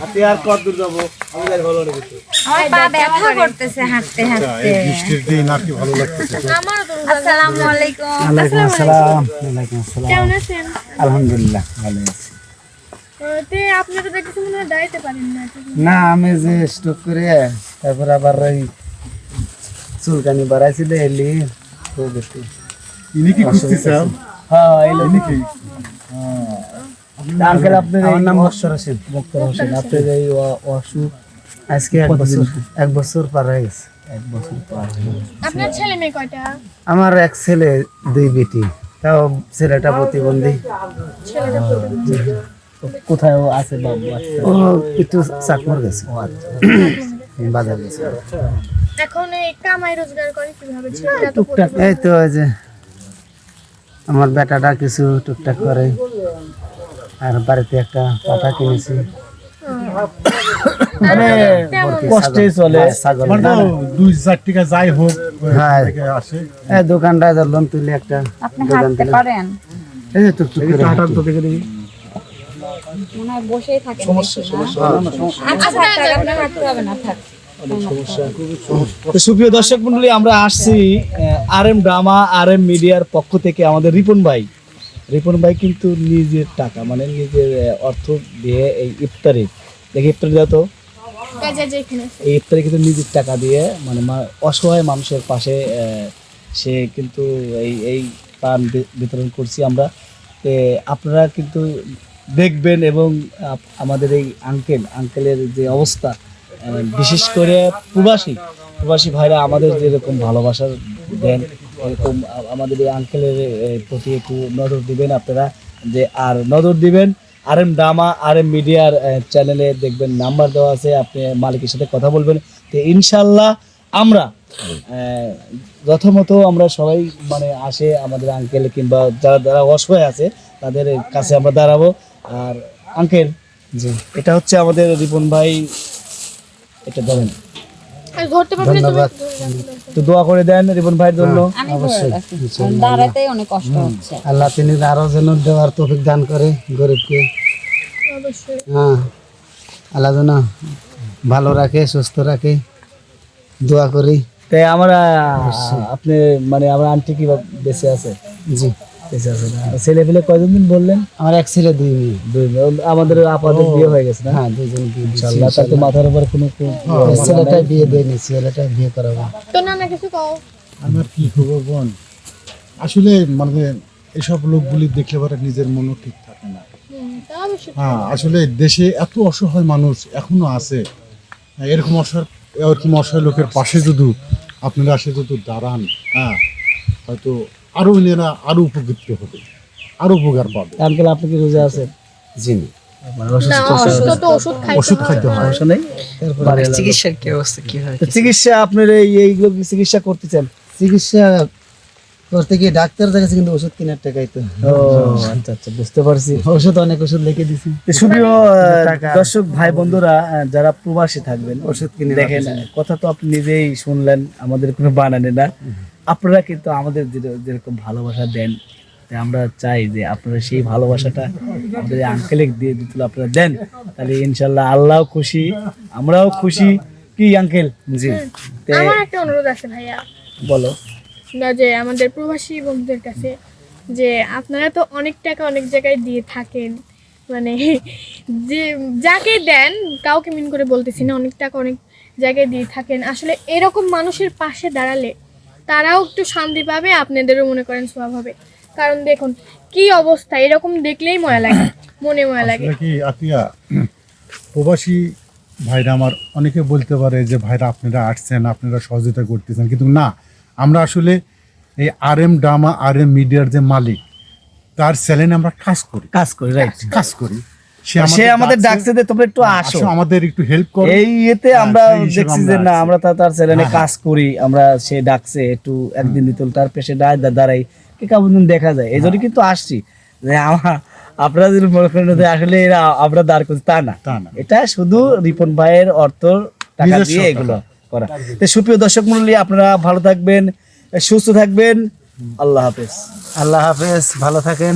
হাতে আর কত দূর যাব? আমি যাই ভালো লাগে আমার পা ব্যথা করতেছে হাঁটতে হাঁটতে। বৃষ্টির দিন আর কি ভালো লাগতেছে। আসসালামু আলাইকুম। ওয়ালাইকুম আসসালাম ওয়ালাইকুম আসসালাম। কেমন আছেন? আলহামদুলিল্লাহ ভালো আছি। আহ, তে আপনি তো দেখতেছি দাঁড়াইতে পারেন না না আমি যে স্টক করে তারপর আবার ওই চুলকানি বাড়াইছিল এলি খুব একটু ইনি কি খুঁজতেছেন হ্যাঁ এলো। ইনি কি? আঙ্কেল আপনার আমার নাম বক্সর হোসেন। বক্সর হোসেন। আপনার এই অসুখ আজকে এক বছর এক বছর পার হয়ে গেছে। এক বছর পার হয়ে আপনার ছেলে মেয়ে কয়টা? আমার এক ছেলে দুই বেটি। তাও ছেলেটা প্রতিবন্ধী। কোথায় আছে বাবু আচ্ছা ও একটু চাকমর গেছে। বাজার গেছে। এখন এই কামাই রোজগার করে কীভাবে ছেলেটা তো টুকটাক এই তো ওই যে আমার বেটাটা কিছু টুকটাক করে। আর বাড়িতে একটা পাঠা কিনেছি মানে কষ্টে চলে। মানে দুই চার টাকা যাই হোক হ্যাঁ। এই দোকানটা লোন তুলে একটা আপনি হাঁটতে পারেন। এই যে টুকটুক করে হাঁটি। বসেই থাকেন সমস্যা আচ্ছা হবে না থাক সুপ্রিয় দর্শক মন্ডলী আমরা আসছি R M drama R M মিডিয়ার পক্ষ থেকে আমাদের রিপন ভাই। রিপন ভাই কিন্তু নিজের টাকা মানে নিজের অর্থ দিয়ে এই ইফতারি দেখি ইফতারি দেওয়া তো। এই ইফতারি কিন্তু নিজের টাকা দিয়ে মানে অসহায় মানুষের পাশে সে কিন্তু এই এই পান বিতরণ করছি আমরা। আপনারা কিন্তু দেখবেন এবং আমাদের এই আঙ্কেল আঙ্কেলের যে অবস্থা বিশেষ করে প্রবাসী প্রবাসী ভাইরা আমাদের যেরকম ভালোবাসা দেন এরকম আমাদের এই আঙ্কেলের প্রতি একটু নজর দিবেন আপনারা যে আর নজর দিবেন। R M drama R M মিডিয়ার চ্যানেলে দেখবেন নাম্বার দেওয়া আছে আপনি মালিকের সাথে কথা বলবেন। তো ইনশাল্লাহ আমরা যথামত আমরা সবাই মানে আসে আমাদের আঙ্কেল কিংবা যারা যারা অসহায় আছে তাদের কাছে আমরা দাঁড়াবো। আর আঙ্কেল জি। এটা হচ্ছে আমাদের রিপন ভাই এটা ধরেন। ধন্যবাদ। তো দোয়া করে দেন রিপন ভাইয়ের জন্য। আমি ধরে রাখি কারণ দাঁড়াতেই অনেক কষ্ট হচ্ছে। আল্লাহ তিনি আরও যেন দেওয়ার তৌফিক দান করে গরিবকে। অবশ্যই। হ্যাঁ আল্লাহ যেন ভালো রাখে সুস্থ রাখে। দোয়া করি। তাই আমরা আপনি মানে আমার আন্টি কি বেঁচে আছে? জি। বেঁচে আছে না ছেলে পেলে কয়জন দিন বললেন? আমার এক ছেলে দুই মেয়ে। দুই আমাদের আপাতত বিয়ে হয়ে গেছে না? হ্যাঁ দুজন বিয়ে মাথার উপর কোনো কোনো- ছেলেটা বিয়ে দেয়নি ছেলেটা বিয়ে করাবো। তো নানা কিছু কও? আমার কি খবর বোন আসলে মানে এসব লোকগুলি দেখলে পরে নিজের মনও ঠিক থাকে না। হ্যাঁ আসলে দেশে এত অসহায় মানুষ এখনও আছে। এরকম অসহায় এরকম অসহায় লোকের পাশে যদি আপনারা আসে যদি দাঁড়ান হ্যাঁ হয়তো আরও এনারা আরও উপকৃত হবে আরও উপকার পাবে। আঙ্কেল আপনি কি রোজা আছেন? জি চিকিৎসা আপনার এইগুলো চিকিৎসা করতে চান চিকিৎসা করতে গিয়ে ডাক্তার দেখাচ্ছে কিন্তু ওষুধ কেনার টাকাই তো ও আচ্ছা আচ্ছা বুঝতে পারছি। ওষুধ অনেক ওষুধ লিখে দিছি। সুপ্রিয় দর্শক ভাই বন্ধুরা যারা প্রবাসী থাকবেন ওষুধ কিনে দেখেন কথা তো আপনি নিজেই শুনলেন আমাদের কোনো বানানে না। আপনারা কিন্তু আমাদের যেরকম ভালোবাসা দেন আমরা চাই যে আপনারা সেই ভালোবাসাটা আমাদের আঙ্কেলে দিয়ে দিতে আপনারা দেন তাহলে ইনশাল্লাহ আল্লাহও খুশি আমরাও খুশি। কি আঙ্কেল জি। আমার একটা অনুরোধ আছে ভাইয়া। বলো। যে আমাদের প্রবাসী বন্ধুদের কাছে যে আপনারা তো অনেক টাকা অনেক জায়গায় দিয়ে থাকেন মানে যে যাকে দেন কাউকে মিন করে বলতেছি না অনেক টাকা অনেক জায়গায় দিয়ে থাকেন। আসলে এরকম মানুষের পাশে দাঁড়ালে তারাও একটু শান্তি পাবে আপনাদেরও মনে করেন সোয়াব হবে। কারণ দেখুন কি অবস্থা এরকম দেখলেই ময়া লাগে মনে ময়া লাগে। কি আতিয়া প্রবাসী ভাইরা আমার অনেকে বলতে পারে যে ভাইরা আপনারা আসছেন আপনারা সহযোগিতা করতেছেন। কিন্তু না আমরা আসলে এই R M drama R M মিডিয়ার যে মালিক তার চ্যানেলে আমরা কাজ করি। কাজ করি রাইট কাজ করি। সে আমাদের ডাকছে। যে তোমরা একটু আসো। আসো আমাদের একটু হেল্প করো। এই ইয়েতে হ্যাঁ, আমরা দেখছি যে না আমরা তার চ্যানেলে হ্যাঁ, কাজ করি। আমরা সে ডাকছে একটু একদিন দিতুল তার পেশে দাঁড়ায় দাঁড়াই। কে কেমন দেখা যায়? এই জন্য কিন্তু আসছি। যে আমার আপনারা যদি মনে করেন যে আসলে এরা আমরা দাঁড় করছি তা না। তা না। এটা শুধু রিপন ভাইয়ের অর্থ টাকা দিয়ে এগুলো। করা। তো সুপ্রিয় দর্শক মন্ডলী আপনারা ভালো থাকবেন সুস্থ থাকবেন। আল্লাহ হাফেজ। আল্লাহ হাফেজ ভালো থাকেন।